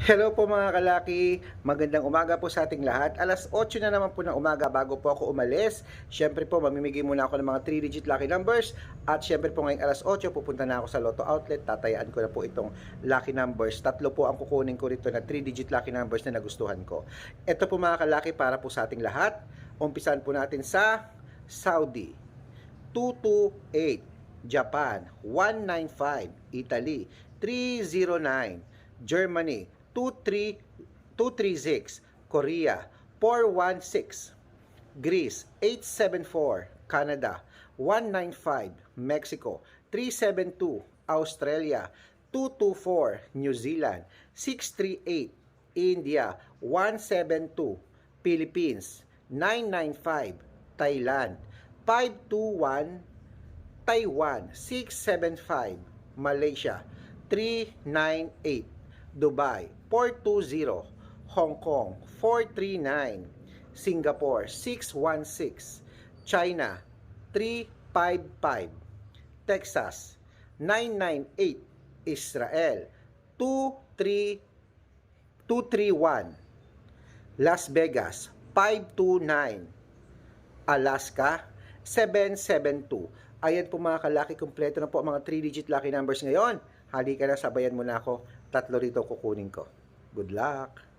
Hello po mga kalaki, magandang umaga po sa ating lahat. Alas 8 na naman po ng umaga bago po ako umalis. Siyempre po, mamimigay muna ako ng mga 3-digit lucky numbers. At siyempre po ngayong alas 8, pupunta na ako sa Lotto Outlet. Tatayaan ko na po itong lucky numbers. Tatlo po ang kukunin ko rito na 3-digit lucky numbers na nagustuhan ko. Ito po mga kalaki para po sa ating lahat. Umpisan po natin sa Saudi. 228 Japan 195 Italy 309 Germany 23 236 Korea 416 Greece 874 Canada 195 Mexico 372 Australia 224 New Zealand 638 India 172 Philippines 995 Thailand 521 Taiwan 675 Malaysia 398 Dubai 420 Hong Kong 439 Singapore 616 China 355 Texas 998 Israel 23 231 Las Vegas 529 Alaska 772 Ayan po mga kalaki, kumpleto na po ang mga 3-digit lucky numbers ngayon. Halika na, sabayan mo na ako. Tatlo rito kukunin ko. Good luck!